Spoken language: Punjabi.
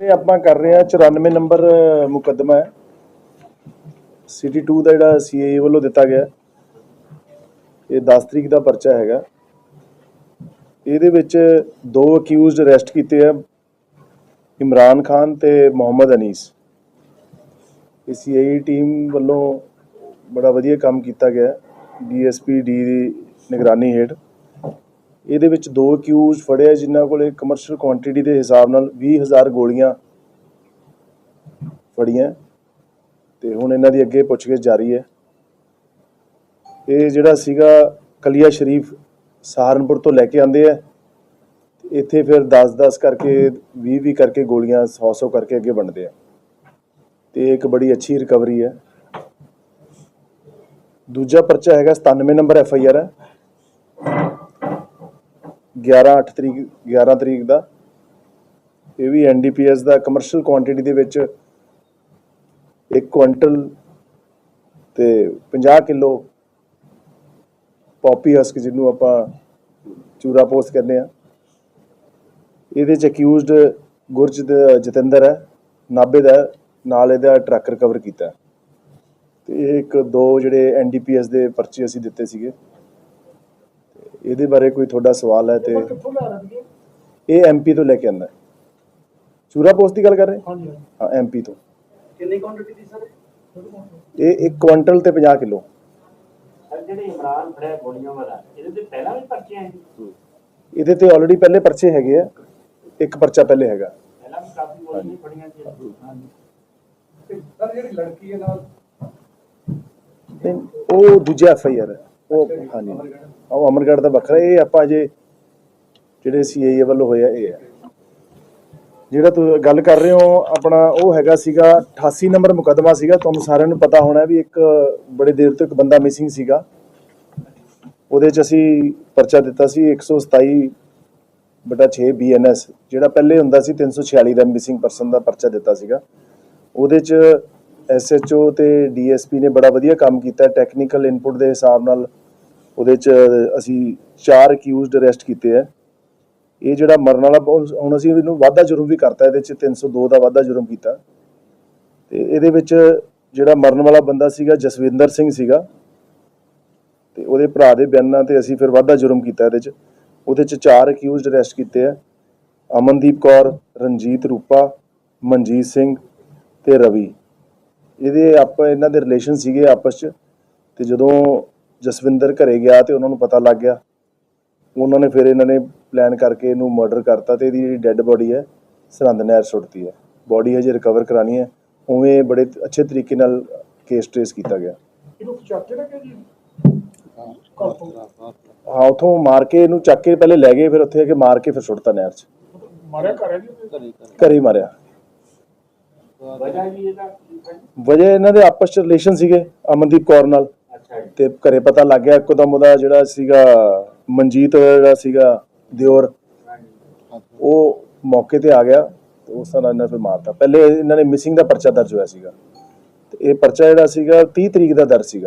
ਇਹ ਆਪਾਂ ਕਰ ਰਹੇ ਹਾਂ 94 ਨੰਬਰ ਮੁਕੱਦਮਾ ਹੈ। ਸਿਟੀ 2 ਦਾ ਜਿਹੜਾ ਸੀਏ ਵੱਲੋਂ ਦਿੱਤਾ ਗਿਆ ਇਹ 10 ਤਰੀਕ ਦਾ ਪਰਚਾ ਹੈਗਾ। ਇਹਦੇ ਵਿੱਚ ਦੋ ਅਕਿਊਜ਼ਡ ਅਰੈਸਟ ਕੀਤੇ ਆ, ਇਮਰਾਨ ਖਾਨ ਤੇ ਮੁਹੰਮਦ ਅਨੀਸ। ਇਹ ਸੀਆਈ ਟੀਮ ਵੱਲੋਂ ਬੜਾ ਵਧੀਆ ਕੰਮ ਕੀਤਾ ਗਿਆ ਡੀਐਸਪੀ ਡੀ ਦੀ ਨਿਗਰਾਨੀ ਹੇਠ। ਇਹਦੇ ਵਿੱਚ ਦੋ ਅਕਿਊਜ਼ ਫੜਿਆ ਜਿਨ੍ਹਾਂ ਕੋਲੇ ਕਮਰਸ਼ੀਅਲ ਕੁਆਂਟੀਟੀ ਦੇ ਹਿਸਾਬ ਨਾਲ 20000 ਗੋਲੀਆਂ ਫੜੀਆਂ। ਤੇ ਹੁਣ ਇਹਨਾਂ ਦੀ ਅੱਗੇ ਪੁੱਛਗਿੱਛ ਜਾਰੀ ਹੈ। ਇਹ ਜਿਹੜਾ ਸੀਗਾ ਕਲੀਆ ਸ਼ਰੀਫ ਸਹਾਰਨਪੁਰ ਤੋਂ ਲੈ ਕੇ ਆਂਦੇ ਆ। ਇੱਥੇ ਫਿਰ 10-10 ਕਰਕੇ 20-20 ਕਰਕੇ ਗੋਲੀਆਂ 100-100 ਕਰਕੇ ਅੱਗੇ ਵੰਡਦੇ ਆ। ਤੇ ਇੱਕ ਬੜੀ ਅੱਛੀ ਰਿਕਵਰੀ ਹੈ। ਦੂਜਾ ਪਰਚਾ ਹੈਗਾ 97 ਨੰਬਰ ਐਫ ਆਈ ਆਰ ਹੈ। 11 8 ਤਰੀਕ 11 ਤਰੀਕ ਦਾ। ਇਹ ਵੀ ਐਨਡੀਪੀਐਸ ਦਾ ਕਮਰਸ਼ੀਅਲ ਕੁਆਂਟੀਟੀ ਦੇ ਵਿੱਚ 1 ਕੁਇੰਟਲ ਤੇ 50 ਕਿਲੋ ਪੌਪੀ ਹਸਕ ਜਿਹਨੂੰ ਆਪਾਂ ਚੂਰਾ ਪੋਸਟ ਕਹਿੰਦੇ ਆ। ਇਹਦੇ ਚ ਅਕਿਊਜ਼ਡ ਗੁਰਜਤ ਜਤਿੰਦਰ ਹੈ ਨਾਬੇ ਦਾ ਨਾਲ ਇਹਦਾ ਟਰੱਕ ਰਿਕਵਰ ਕੀਤਾ। ਤੇ ਇਹ ਇੱਕ ਦੋ ਜਿਹੜੇ ਐਨਡੀਪੀਐਸ ਦੇ ਪਰਚੇ ਅਸੀਂ ਦਿੱਤੇ ਸੀਗੇ। ਇਹਦੇ ਬਾਰੇ ਕੋਈ ਤੁਹਾਡਾ ਸਵਾਲ ਹੈ ਤੇ ਇਹ ਐਮਪੀ ਤੋਂ ਲੈ ਕੇ ਆਂਦਾ ਚੂਰਾ ਪੋਸਟ ਦੀ ਗੱਲ ਕਰ ਰਹੇ? ਹਾਂਜੀ ਹਾਂ ਐਮਪੀ ਤੋਂ। ਕਿੰਨੀ ਕੁਆਂਟੀਟੀ ਦੀ ਸਰ? ਇਹ 1 ਕੁਇੰਟਲ ਤੇ 50 ਕਿਲੋ। ਜਿਹੜੇ ਇਮਰਾਨ ਫੜਿਆ ਗੋਲੀਆਂ ਵਾਲਾ ਇਹਦੇ ਤੇ ਪਹਿਲਾਂ ਵੀ ਪਰਚੇ ਆਏ ਸੀ ਇਹਦੇ ਤੇ ਆਲਰੇਡੀ ਪਹਿਲੇ ਪਰਚੇ ਹੈਗੇ ਆ। ਇੱਕ ਪਰਚਾ ਪਹਿਲੇ ਹੈਗਾ। ਪਹਿਲਾਂ ਵੀ ਕਾਫੀ ਗੋਲੀਆਂ ਫੜੀਆਂ ਸੀ। ਹਾਂਜੀ। ਸਰ ਜਿਹੜੀ ਲੜਕੀ ਹੈ ਨਾਲ? ਤੇ ਉਹ ਦੂਜਾ ਐਫ ਆਈ ਆਰ ਹੈ ਉਹ ਹਾਂਜੀ। ਉਹ ਅਮਰਗੜ੍ਹ ਦਾ ਵੱਖਰਾ ਇਹ ਆਪਾਂ ਜੇ ਜਿਹੜੇ ਸੀਆਈਏ ਵੱਲੋਂ ਹੋਇਆ ਇਹ ਹੈ ਜਿਹੜਾ ਤੁਸੀਂ ਗੱਲ ਕਰ ਰਹੇ ਹੋ, ਆਪਣਾ ਉਹ ਹੈਗਾ ਸੀਗਾ 88 ਨੰਬਰ ਮੁਕੱਦਮਾ ਸੀਗਾ। ਤੁਹਾਨੂੰ ਸਾਰਿਆਂ ਨੂੰ ਪਤਾ ਹੋਣਾ ਵੀ ਇੱਕ ਬੜੇ ਦੇਰ ਤੋਂ ਇੱਕ ਬੰਦਾ ਮਿਸਿੰਗ ਸੀਗਾ। ਉਹਦੇ ਚ ਅਸੀਂ ਪਰਚਾ ਦਿੱਤਾ ਸੀ 127 ਬਟਾ 6 ਬੀਐਨਐਸ ਜਿਹੜਾ ਪਹਿਲੇ ਹੁੰਦਾ ਸੀ 346 ਦਾ ਮਿਸਿੰਗ ਪਰਸਨ ਦਾ ਪਰਚਾ ਦਿੱਤਾ ਸੀਗਾ। ਉਹਦੇ ਚ ਐਸਐਚਓ ਤੇ ਡੀਐਸਪੀ ਨੇ ਬੜਾ ਵਧੀਆ ਕੰਮ ਕੀਤਾ। ਟੈਕਨੀਕਲ ਇਨਪੁਟ ਦੇ ਹਿਸਾਬ ਨਾਲ ਉਹਦੇ ਚ ਅਸੀਂ ਚਾਰ ਅਕਿਊਜ਼ਡ ਅਰੈਸਟ ਕੀਤੇ ਆ। ਇਹ ਜਿਹੜਾ ਮਰਨ ਵਾਲਾ ਹੁਣ- ਅਸੀਂ ਇਹਨੂੰ ਵਾਧਾ ਜੁਰਮ ਵੀ ਕਰਤਾ, ਇਹਦੇ ਚ 302 ਦਾ ਵਾਧਾ ਜੁਰਮ ਕੀਤਾ। ਤੇ ਇਹਦੇ ਵਿੱਚ ਜਿਹੜਾ ਮਰਨ ਵਾਲਾ ਬੰਦਾ ਸੀਗਾ, ਜਸਵਿੰਦਰ ਸਿੰਘ ਸੀਗਾ। ਤੇ ਉਹਦੇ ਭਰਾ ਦੇ ਬਿਆਨਾਂ ਤੇ ਅਸੀਂ ਫਿਰ ਵਾਧਾ ਜੁਰਮ ਕੀਤਾ ਇਹਦੇ ਚ। ਉਹਦੇ ਚ ਚਾਰ ਅਕਿਊਜ਼ਡ ਅਰੈਸਟ ਕੀਤੇ ਆ। ਅਮਨਦੀਪ ਕੌਰ, ਰਣਜੀਤ ਰੂਪਾ, ਮਨਜੀਤ ਸਿੰਘ ਤੇ ਰਵੀ। ਇਹਦੇ ਆਪ ਇਹਨਾਂ ਦੇ ਰਿਲੇਸ਼ਨ ਸੀਗੇ ਆਪਸ ਚ ਤੇ ਜਦੋਂ ਜਸਵਿੰਦਰ ਘਰੇ ਗਿਆ ਤੇ ਉਹਨਾਂ ਨੂੰ ਪਤਾ ਲੱਗ ਗਿਆ। ਉਹਨਾਂ ਨੇ ਫਿਰ ਇਹਨਾਂ ਨੇ ਪਲਾਨ ਕਰਕੇ ਇਹਨੂੰ ਮਰਡਰ ਕਰਤਾ ਤੇ ਇਹਦੀ ਜਿਹੜੀ ਡੈੱਡ ਬੋਡੀ ਹੈ ਸਰਹੰਦ ਨਹਿਰ ਸੁੱਟਤੀ ਹੈ। ਬੋਡੀ ਹਜੇ ਰਿਕਵਰ ਕਰਾਣੀ ਹੈ। ਉਵੇਂ ਬੜੇ ਅੱਛੇ ਤਰੀਕੇ ਨਾਲ ਕੇਸ ਟ੍ਰੇਸ ਕੀਤਾ ਗਿਆ। ਇਹਨੂੰ ਚੱਕ ਕੇ ਰੱਖਿਆ ਜੀ? ਘਰ ਤੋਂ? ਹਾਂ ਉਥੋਂ ਮਾਰ ਕੇ ਇਹਨੂੰ ਚੱਕ ਕੇ ਪਹਿਲੇ ਲੈ ਗਏ ਫਿਰ ਉੱਥੇ ਆ ਕੇ ਮਾਰ ਕੇ ਫਿਰ ਸੁੱਟਤਾ ਨਹਿਰ 'ਚ। ਮਾਰਿਆ ਘਰ ਜੀ ਘਰੇ ਹੀ ਮਾਰਿਆ। ਵਜ੍ਹਾ ਜੀ ਇਹਦਾ? ਕੀ ਹੈ? ਵਜ੍ਹਾ ਇਹਨਾਂ ਦੇ ਆਪਸ 'ਚ ਰਿਲੇਸ਼ਨ ਸੀਗੇ ਅਮਨਦੀਪ ਕੌਰ ਨਾਲ। ਅੱਛਾ ਜੀ। ਤੇ ਘਰੇ ਪਤਾ ਲੱਗ ਗਿਆ ਇੱਕਦਮ ਉਹਦਾ ਜਿਹੜਾ ਸੀਗਾ ਮਨਜੀਤ ਜਿਹੜਾ ਸੀਗਾ ਦਿਓਰ। ਉਹ ਮੌਕੇ ਤੇ ਆ ਗਿਆ ਤੇ ਉਸ ਤਰ੍ਹਾਂ ਇਹਨਾਂ ਫਿਰ ਮਾਰਤਾ। ਪਹਿਲੇ ਇਹਨਾਂ ਨੇ ਮਿਸਿੰਗ ਦਾ ਪਰਚਾ ਦਰਜ ਹੋਇਆ ਸੀਗਾ। ਤੇ ਇਹ ਪਰਚਾ ਜਿਹੜਾ ਸੀਗਾ 30 ਤਰੀਕ ਦਾ ਦਰਜ ਸੀਗਾ।